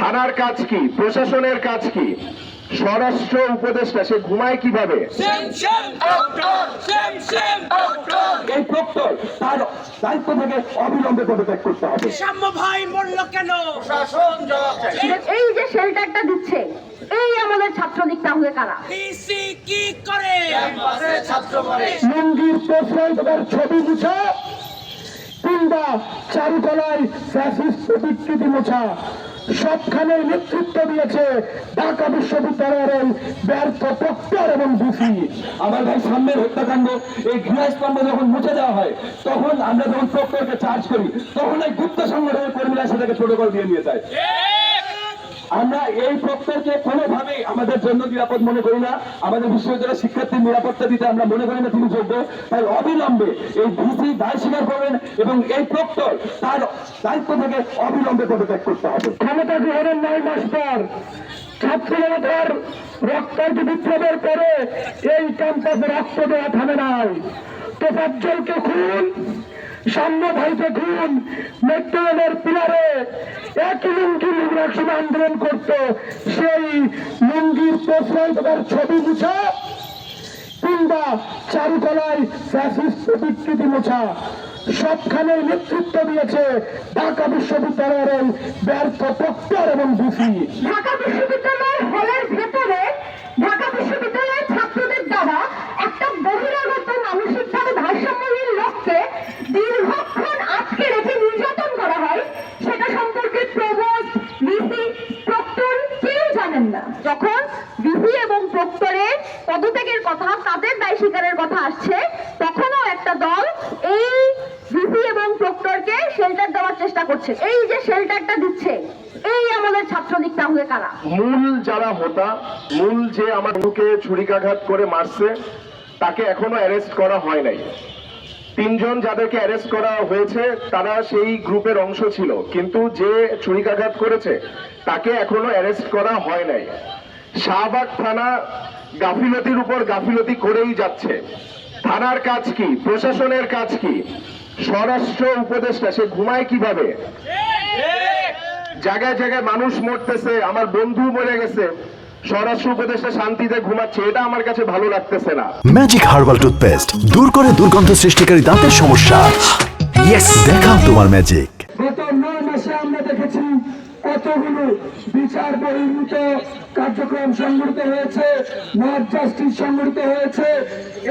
থানার কাজ কি? প্রশাসনের কাজ কি? স্বরাষ্ট্র উপদেষ্টা সে ঘুমায় কীভাবে? এই প্রক্টর তার দায়িত্ব থেকে অবিলম্বে পদত্যাগ করতে হবে। সাম্য ভাই মরল কেন? এই যে শেল্টারটা দিচ্ছে এই আমাদের ছাত্রলীগ তাহলে কারা? কি করে? প্রশ্রয় দেওয়ার ছবি মুছা কিংবা চারুকলায় ফ্যাসিস্ট বিকৃতি মোছা। সবখানে নেতৃত্ব দিয়েছে ঢাকা বিশ্ববিদ্যালয়ের এই ব্যর্থ প্রক্টর এবং ডিসি। আমার ভাই সামনের হত্যাকাণ্ড এই গৃহস্তম্ভ যখন মুছে দেওয়া হয় তখন আমরা যখন প্রক্টরকে চার্জ করি তখন এই গুপ্ত সংগঠনের কর্মীরা সেটাকে প্রোটোকল দিয়ে নিয়ে যায়। আমরা এই প্রক্টরকে কোনোভাবেই আমাদের জন্য নিরাপদ মনে করি না। আমাদের বিশ্ববিদ্যালয়ের শিক্ষার্থীর নিরাপত্তা দিতে আমরা মনে করি না, তিনি যোগ্য। তাই অবিলম্বে এই ভিসি দায় স্বীকার করবেন এবং এই প্রক্টর তার দায়িত্ব থেকে অবিলম্বে পদত্যাগ করতে হবে। ক্ষমতা গ্রহণের নয় মাস পর ছাত্র জনতার রক্তান্ত বিপ্লবের পরে এই ক্যাম্পাসে রক্ত দেওয়া থামে নাই। তোফাজ্জলকে খুন সাম্য ভাইকে খুন মেট্রোলের পিলারে একই একসময় আন্দোলন করত, সেই লুঙ্গির প্রশ্রয় দেওয়ার ছবি মুছা, কিংবা চারুকলায় মোছা। সবখানে নেতৃত্ব দিয়েছে ঢাকা বিশ্ববিদ্যালয়ের ব্যর্থ প্রক্টর এবং ডিসি ঢাকা বিশ্ববিদ্যালয়ের হলের যখন ভিসি এবং প্রক্টরের পদত্যাগের কথা, তাদের দায় স্বীকারের কথা আসছে। তখনও একটা দল এই ভিসি এবং প্রক্টরকে শেল্টার দেওয়ার চেষ্টা করছে। এই যে শেল্টারটা দিচ্ছে, এই আমাদের ছাত্রলীগ তাহলে কারা? মূল যারা হোতা, মূল যে আমার বন্ধুকে ছুরিকাঘাত করে মারছে, তাকে এখনও অ্যারেস্ট করা হয় নাই। তিনজন যাদেরকে অ্যারেস্ট করা হয়েছে, তারা সেই গ্রুপের অংশ ছিল। কিন্তু যে ছুরিকাঘাত করেছে, তাকে এখনও অ্যারেস্ট করা হয় নাই। শাহবাগ থানা গাফিলতির উপর গাফিলতি করেই যাচ্ছে। থানার কাজ কি? প্রশাসনের কাজ কি? স্বরাষ্ট্র উপদেষ্টা সে ঘুমায় কীভাবে? জায়গায় জায়গায় মানুষ মরতেছে আমার বন্ধু মরে গেছে। স্বরাষ্ট্র উপদেষ্টা শান্তিতে ঘুমাচ্ছে এটা আমার কাছে ভালো লাগতেছে না। ম্যাজিক হার্বাল টুথপেস্ট দূর করে দুর্গন্ধ সৃষ্টিকারী দাঁতের সমস্যা। ইয়েস দেখাও তোমার ম্যাজিক গত নয় মাসে আমরা দেখেছি কতগুলো বিচার বহির্ভূত কার্যক্রম সংগঠিত হয়েছে নর্থ জাস্টিস সংগঠিত হয়েছে।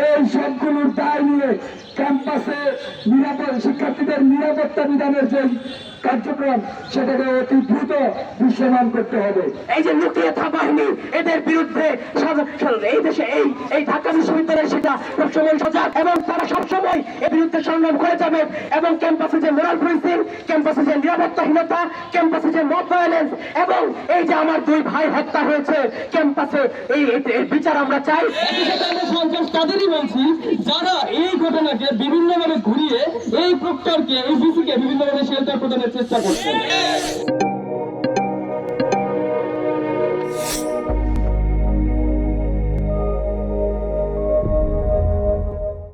এই সবগুলোর দায় নিয়ে ক্যাম্পাসে নিরাপদ শিক্ষার্থীদের নিরাপত্তা বিধানের যে কার্যক্রম সেটাকে অতি দ্রুত দৃশ্যমান করতে হবে। এই যে লুকিয়েথা বাহিনী, এদের বিরুদ্ধে এই দেশে এই এই ঢাকা বিশ্ববিদ্যালয় সেটা সবসময় সজাগ এবং তারা সবসময় এর বিরুদ্ধে সংগ্রাম করে যাবে এবং ক্যাম্পাসে যে মোরাল পুলিশিং ক্যাম্পাসে যে নিরাপত্তাহীনতা, ক্যাম্পাসে যে মব ভায়োলেন্স এবং এই যে আমার দুই ভাই হত্যা হয়েছে এই এই- বিচার আমরা চাই। সন্ত্রাস তাদেরই বলছি, যারা এই ঘটনাকে বিভিন্নভাবে ঘুরিয়ে এই প্রক্টরকে, এই বিসিকে বিভিন্নভাবে শেল্টার প্রদানের চেষ্টা করছে।